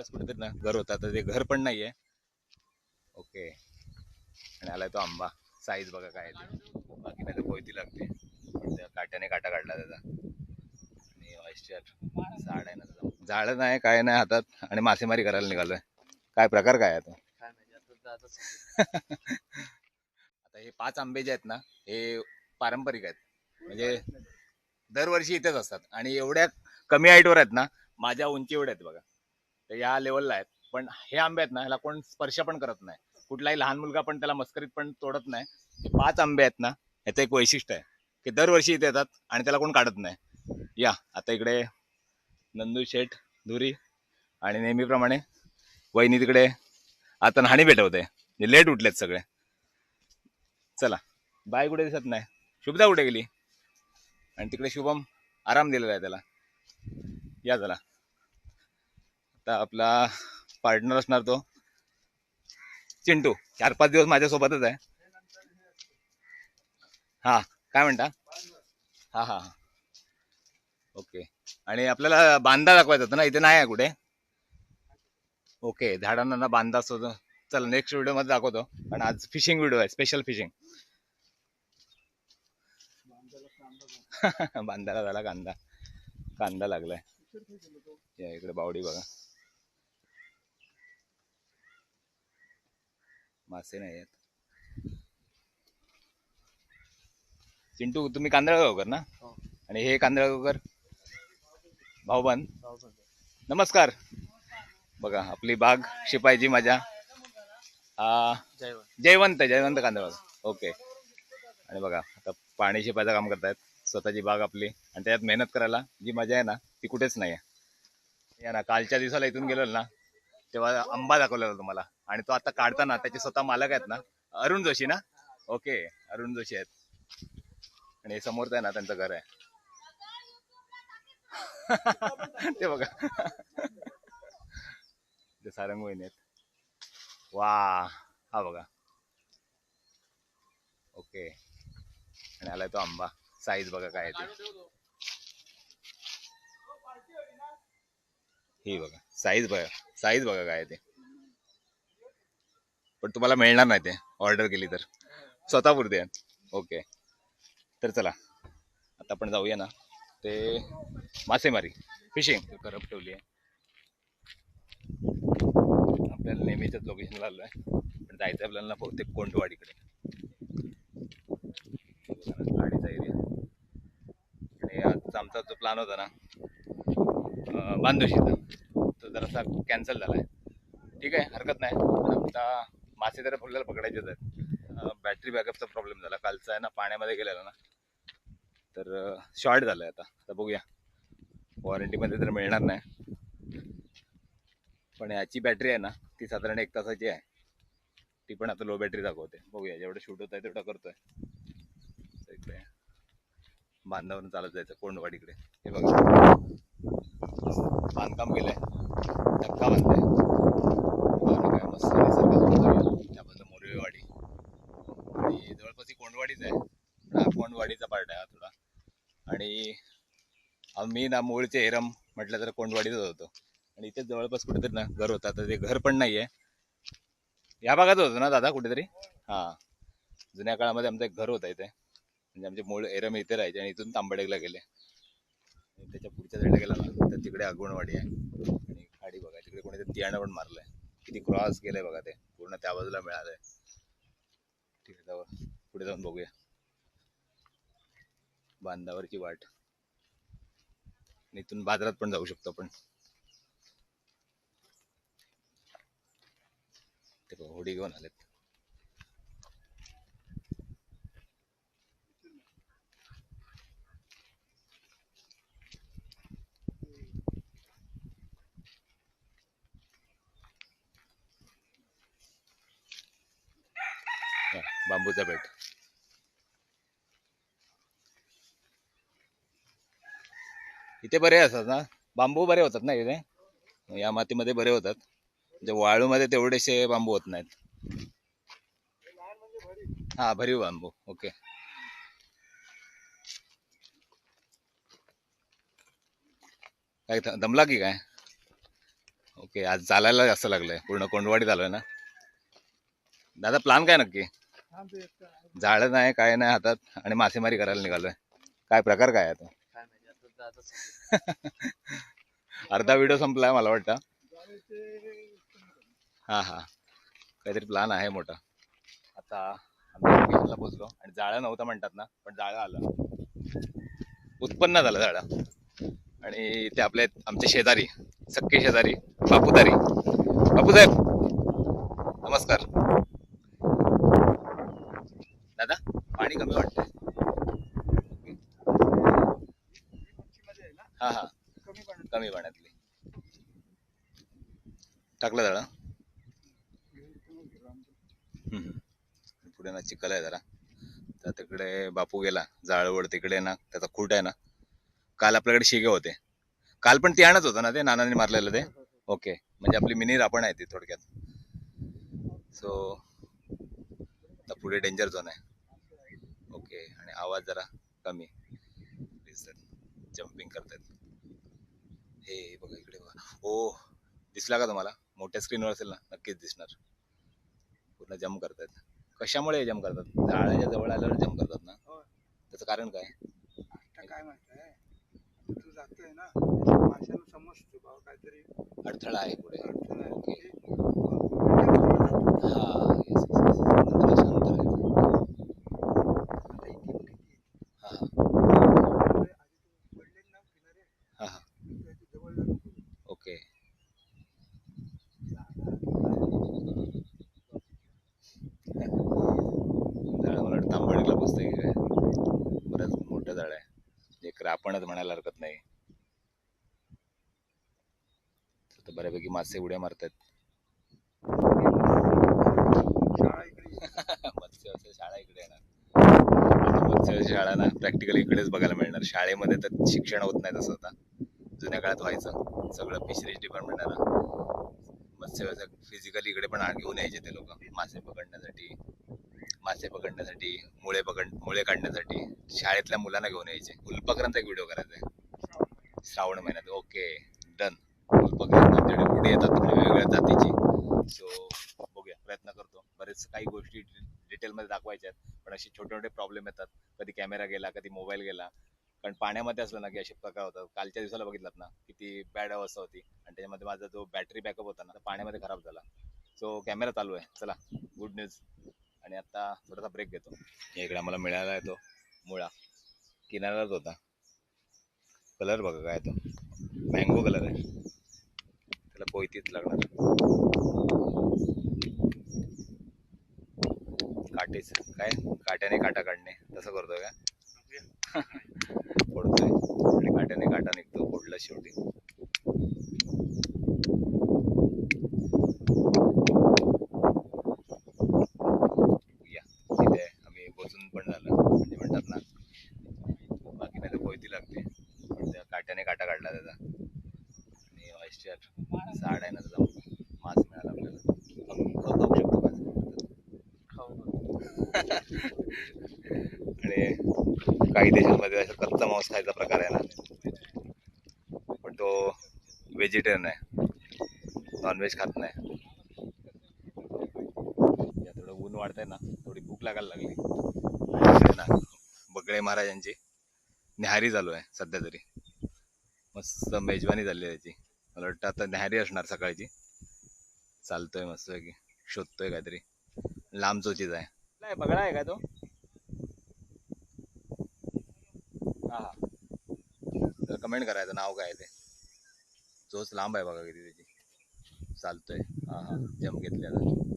जवळपास कुठेतरी ना घर होता. तर ते घर पण नाहीये. ओके आणि आलाय तो आंबा. साईज बघा काय आहे बाकी नाही तर कोयती लागते. पण त्या काट्याने काटा काढला त्याचा. आणि ऑयस्टर झाड आहे ना. झाडं नाही काय नाही हातात. आणि मासेमारी करायला निघालोय. काय प्रकार काय आहे आता? आता. आता हे पाच आंबे जे आहेत ना हे पारंपरिक आहेत. म्हणजे दरवर्षी इथेच असतात. आणि एवढ्या कमी हाईटवर आहेत ना माझ्या उंची एवढ्या आहेत बघा. तर या लेवलला आहेत. पण हे आंबे आहेत ना ह्याला कोण स्पर्श पण करत नाही. कुठलाही लहान मुलगा पण त्याला मस्करीत पण तोडत नाही. हे पाच आंबे आहेत ना ह्याचं एक वैशिष्ट्य आहे की दरवर्षी इथे येतात आणि त्याला कोण काढत नाही. या आता इकडे नंदू शेठ धुरी आणि नेहमीप्रमाणे वहिनी तिकडे आता नाणी भेटवते लेट उठलेत सगळे. चला बाय कुठे दिसत नाही. शुभदा कुठे गेली? आणि तिकडे शुभम आराम दिलेला आहे त्याला. या चला आता आपला पार्टनर असणार तो. चिंटू चार पाच दिवस माझ्यासोबतच आहे. हा काय म्हणता? हा हा हा. ओके आणि आपल्याला बांधा दाखवायचा होता ना इथे नाही आहे कुठे? ओके झाडांना ना बांधा असतो चला नेक्स्ट व्हिडिओमध्ये दाखवतो. पण आज फिशिंग व्हिडिओ आहे स्पेशल फिशिंग बांधायला झाला कांदा. कांदा लागलाय. या इकडे बावडी बघा. मासे नाही आहेत. चिंटू तुम्ही कांदळगावकर ना? हो. आणि हे कांदळगावकर भाऊबंद. नमस्कार. बघा आपली बाग शिपायची वन. जयवंत. जयवंत कांदळगाव ओके. आणि बघा आता पाणी शिपायचं काम करतायत. स्वतःची बाग आपली. आणि त्यात मेहनत करायला जी मजा आहे ना ती कुठेच नाही आहे या ना कालच्या दिवसाला इथून गेलो ना तेव्हा आंबा दाखवलेला तुम्हाला. आणि तो आता काढताना त्याचे स्वतः मालक आहेत ना अरुण जोशी ना? ओके अरुण जोशी आहेत. आणि हे समोरच आहे ना त्यांचं घर आहे. ते बघा. ते सारंग वहिनी आहेत. वा हा बघा. ओके. आणि आलाय तो आंबा. साईज बघा काय आहे ते. ही बघा साईज बघा साईज बघा काय ते. पण तुम्हाला मिळणार नाही ते ऑर्डर केली तर. स्वतःपुरते आहे ओके तर चला आता आपण जाऊया ना. ते मासेमारी फिशिंग करप ठेवली आहे. आपल्याला नेहमीच्याच लोकेशनला आलो आहे पण जायचं आपल्याला ना बहुतेक कोंडवाडीकडे गाडीचा एरिया आणि आजचा आमचा जो प्लॅन होता ना बांधोशीचा तो जरासा कॅन्सल झाला आहे ठीक आहे हरकत नाही. आता मासे तर आपल्याला पकडायचेच आहेत. बॅटरी बॅकअपचा प्रॉब्लेम झाला. कालचा आहे ना पाण्यामध्ये गेलेला ना. तर शॉर्ट झालं आहे आता. आता बघूया. वॉरंटीमध्ये तर मिळणार नाही. पण याची बॅटरी आहे ना ती साधारण एक तासाची आहे. ती पण आता लो बॅटरी दाखवते. बघूया जेवढं शूट होत आहे तेवढं करतोय. बांधावरून चालत जायचं कोंडवाडीकडे. हे बघा. बांधकाम केलंय. धक्का बांधलाय बाजूला काय मस्त आहे. मोरवेवाडी आणि जवळपास ही कोंडवाडीच आहे. हा कोंडवाडीचा पार्ट आहे हा थोडा. आणि आम्ही ना मूळचे हेरम म्हटलं तर कोंडवाडीतच होतो. आणि इथे जवळपास कुठेतरी ना घर होता. तर ते घर पण नाही आहे या भागात होतं ना दादा कुठेतरी? हा. जुन्या काळामध्ये आमचं एक घर होतं इथे. म्हणजे आमचे मूळ एरम इथे राहायचे आणि इथून तांबडेगला गेले. त्याच्या पुढच्या साईडला गेला ना. तिकडे आगवणवाडी आहे. आणि खाडी बघा तिकडे कोणीतरी तियाणं पण मारलंय. किती क्रॉस केलंय बघा ते. पूर्ण त्या बाजूला मिळालंय. ठीक आहे जाऊ पुढे जाऊन बघूया. बांधावरची वाट. आणि इथून बाजारात पण जाऊ शकतो आपण. ते होडी घेऊन आलेत. बांबूचा बेट. इथे बरे असतात ना? बांबू बरे होतात ना इथे? या मातीमध्ये बरे होतात. म्हणजे वाळूमध्ये तेवढेसे बांबू होत नाहीत. हा भरीव बांबू. ओके. काय दमला की काय? ओके आज चालायला जास्त लागलंय. पूर्ण कोंडवाडीत आलोय ना? दादा प्लान काय नक्की? झाडं नाही काय नाही हातात आणि मासेमारी करायला निघालोय. काय प्रकार काय आता? अर्धा व्हिडिओ संपलाय मला वाटतं. हा हा. काहीतरी प्लॅन आहे मोठा. आता आम्ही लोकेशनला आणि जाळं नव्हतं म्हणतात ना पण जाळं आलं. उत्पन्न झालं जाळं आणि ते आपले आमचे शेजारी सक्के शेजारी बापूदारी बापूसाहेब नमस्कार दादा पाणी कमी वाटतंय हा हा. कमी पाण्यातली. टाकलं जरा. पुढे ना चिखल आहे जरा. तर तिकडे बापू गेला जाळवड तिकडे ना त्याचा खूट आहे ना. काल आपल्याकडे शिगे होते. काल पण ते आणत होतं ना ते नानाने मारलेलं ते? ओके. म्हणजे आपली मिनी रापण आहे ती थोडक्यात. सो आता पुढे डेंजर झोन आहे. आणि आवाज जरा कमी जम्पिंग करतायत. हे बघा इकडे बघा. ओ दिसला का तुम्हाला? मोठ्या स्क्रीनवर असेल ना नक्कीच दिसणार. पूर्ण जम करतायत. कशामुळे जम करतात? झाडाच्या जवळ आल्यावर जम करतात ना? त्याचं कारण काय? काय तू जातोय ना? समजतो बाबा काहीतरी. अडथळा आहे पुढे. आहे. की बाबा, हा yes, yes, yes. जरा शांत राहायचं. आता इथे बघ किती आहे. हा पुढे आधी तू पडले ना किनारे हा हा त्याच्याजवळ जाऊ नको. ओके झाड मला वाटतं तांबडीला पुस्तक काय बरंच मोठं झाड आहे म्हणायला हरकत नाही. तर बऱ्यापैकी मासे उड्या मारतात. शाळा इकडे मत्स्य शाळा इकडे येणार. मत्स्य शाळा ना प्रॅक्टिकली इकडेच बघायला मिळणार. शाळेमध्ये तर शिक्षण होत नाही तसं आता. जुन्या काळात व्हायचं. सगळं फिशरीज डिपार्टमेंट आहे ना मत्स्य फिजिकली इकडे पण घेऊन यायचे ते लोक. मासे पकडण्यासाठी. मासे पकडण्यासाठी मुळे पकड मुळे काढण्यासाठी शाळेतल्या मुलांना घेऊन यायचे. फुलपकरांचा एक व्हिडिओ करायचा आहे. श्रावण महिन्यात. ओके डन फुलपकरांना आमच्याकडे पुढे येतात म्हणजे वेगवेगळ्या जातीची. सो बघूया प्रयत्न करतो. बरेच काही गोष्टी डिटेलमध्ये दाखवायच्या आहेत पण असे छोटे छोटे प्रॉब्लेम येतात. कधी कॅमेरा गेला कधी मोबाईल गेला. कारण पाण्यामध्ये असलं ना की असे प्रकार होतात. कालच्या दिवसाला बघितलात ना किती बॅड अवस्था होती. आणि त्याच्यामध्ये माझा जो बॅटरी बॅकअप होता ना तो पाण्यामध्ये खराब झाला. सो कॅमेरा चालू आहे. चला गुड न्यूज आणि आता थोडासा ब्रेक घेतो. इकडे आम्हाला मिळाला आहे तो मुळा. किनाराच होता. कलर बघा काय तो. मँगो कलर आहे. त्याला कोयतीच लागणार. काटेच. काय? काट्याने काटा काढणे. तसं करतोय का? फोडतोय. आणि काट्याने काटा निघतो फोडला शेवटी या तिथे आम्ही पोचून पण झालं म्हणजे म्हणतात ना बाकी नाही तर कोयती लागते पण त्या काट्याने काटा काढला त्याचा आणि ऑयस्टर साड आहे ना त्याचा मास मिळाला आपल्याला खाऊ खाऊ खाऊ शकतो मास खाऊ नका. आणि काही देशांमध्ये असं कच्चा मांस खायचा प्रकार आहे ना पण तो व्हेजिटेरियन आहे. नॉनव्हेज खात नाही. थोडं ऊन वाढतंय ना थोडी भूक लागायला लागली. ना बगळे महाराजांची न्याहारी चालू आहे सध्या तरी. मस्त मेजवानी झाली आहे त्याची मला वाटतं आता न्याहारी असणार सकाळची. चालतोय मस्त की शोधतोय काहीतरी. लांब चोचीच आहे? बगळा आहे का तो? हा. तर कमेंट करायचं नाव काय आहे ते? चोच लांब आहे बघा किती त्याची. चालतोय. हा हा. जम घेतली आता.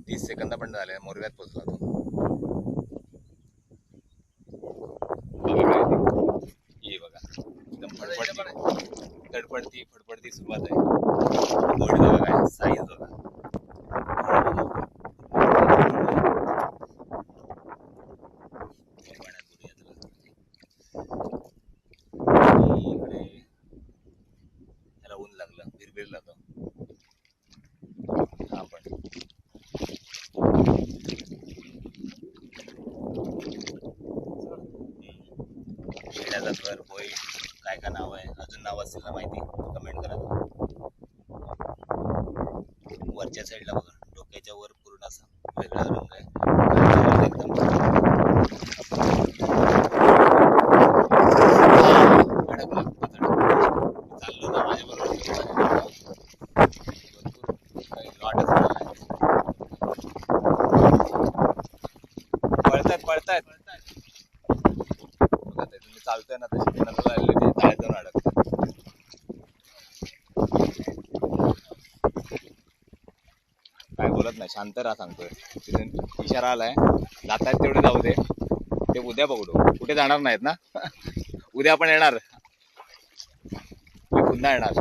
तीस सेकंद पण झाले मोरव्यात पोचला तो. बघा ये बघा. एकदम फडफडती. फडफड ती सुरुवात आहे. बोर्ड बघा काय साईज बघा. काय काय नाव आहे? अजून नाव असेल ना माहिती? पळतायत पळतायत. बघा तुम्ही चालतोय ना तशी ते नजर ते तळ्यात जाऊन अडकतात. काय बोलत नाही शांत राहा सांगतोय. तिथून इशारा आलाय जातायत तेवढे जाऊ दे. ते उद्या बघू कुठे जाणार नाहीत ना? उद्या आपण येणार. पुन्हा येणार.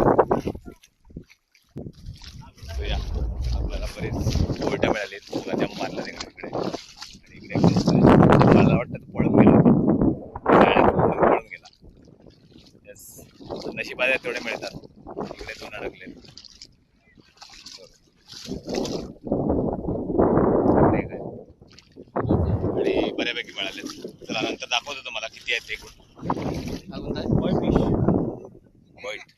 आपल्याला बरेच कोविटा मिळाले. जम मारला तिकडे. आणि इकडे. मला वाटतं तो पळून गेला. पळून गेला. येस नशिबात आहे तेवढे मिळतात. इकडे दोन अडकले. आणि बऱ्यापैकी मिळाले. चला नंतर दाखवतो तुम्हाला किती आहेत ते एकूण. हा कोणता आहे? वाईट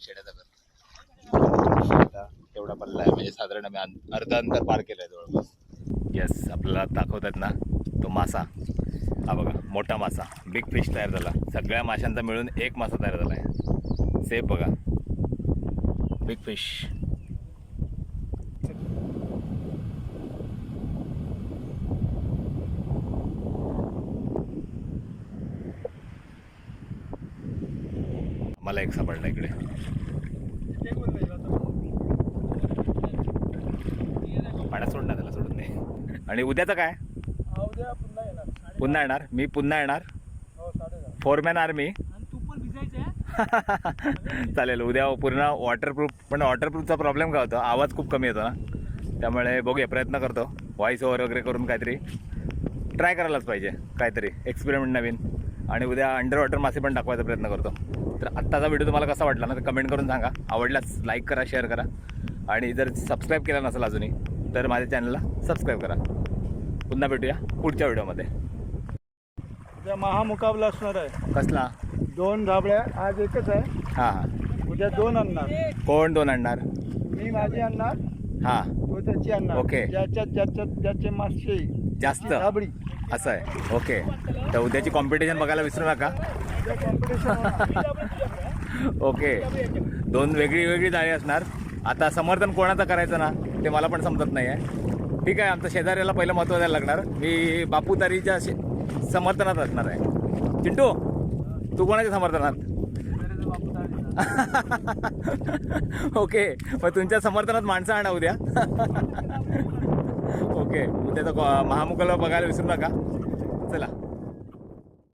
शेड्याचा कर आता तेवढा पल्ला आहे अर्ध अर्धा अंतर पार केलं आहे जवळपास. येस आपल्याला दाखवतात ना तो मासा. हा बघा मोठा मासा. बिग फिश तयार झाला. सगळ्या माशांचा मिळून एक मासा तयार झाला आहे. सेफ बघा. बिग फिश मला एक सापडला इकडे पाण्यात सोड ना त्याला सोडून दे आणि उद्याचं काय? उद्या पुन्हा येणार. पुन्हा येणार. मी पुन्हा येणार. हो साडेदहा फोरमॅन आर्मी आणि तू पण भिजायचं चालेल उद्या पूर्ण वॉटरप्रूफ पण वॉटरप्रूफचा प्रॉब्लेम काय होतो? आवाज खूप कमी येतो ना? त्यामुळे बघूया प्रयत्न करतो. व्हॉइस ओव्हर वगैरे करून काहीतरी ट्राय करायलाच पाहिजे. काहीतरी एक्सपेरिमेंट नवीन. आणि उद्या अंडर वॉटर मासे पण दाखवायचा प्रयत्न करतो. तर आत्ताचा व्हिडिओ तुम्हाला कसा वाटला ना तर कमेंट करून सांगा. आवडल्यास लाईक करा शेअर करा. आणि जर सबस्क्राईब केला नसेल अजूनही तर माझ्या चॅनलला सबस्क्राईब करा. पुन्हा भेटूया पुढच्या व्हिडिओमध्ये. उद्या महामुकाबला असणार आहे. कसला? दोन धाबळ्या आज एकच आहे. हां हां. उद्या दोन आणणार. कोण दोन आणणार? मी माझी आणणार. हां. तो त्याची आणणार. ओके. ज्याच्यात ज्याच्यात ज्याचे मासे जास्त? धाबळी. असं आहे. ओके. तर उद्याची कॉम्पिटिशन बघायला विसरू नका. उद्या ओके. दोन वेगळी वेगळी जाळी असणार. आता समर्थन कोणाचं करायचं ना ते मला पण समजत नाही आहे ठीक आहे आमच्या शेजाऱ्याला पहिलं महत्त्व द्यायला लागणार. मी बापूतारीच्या शे समर्थनात असणार आहे. चिंटू तू कोणाच्या समर्थनात? ओके मग तुमच्या समर्थनात माणसं आणा उद्या ओके उद्याचा महामुकाला बघायला विसरू नका. चला.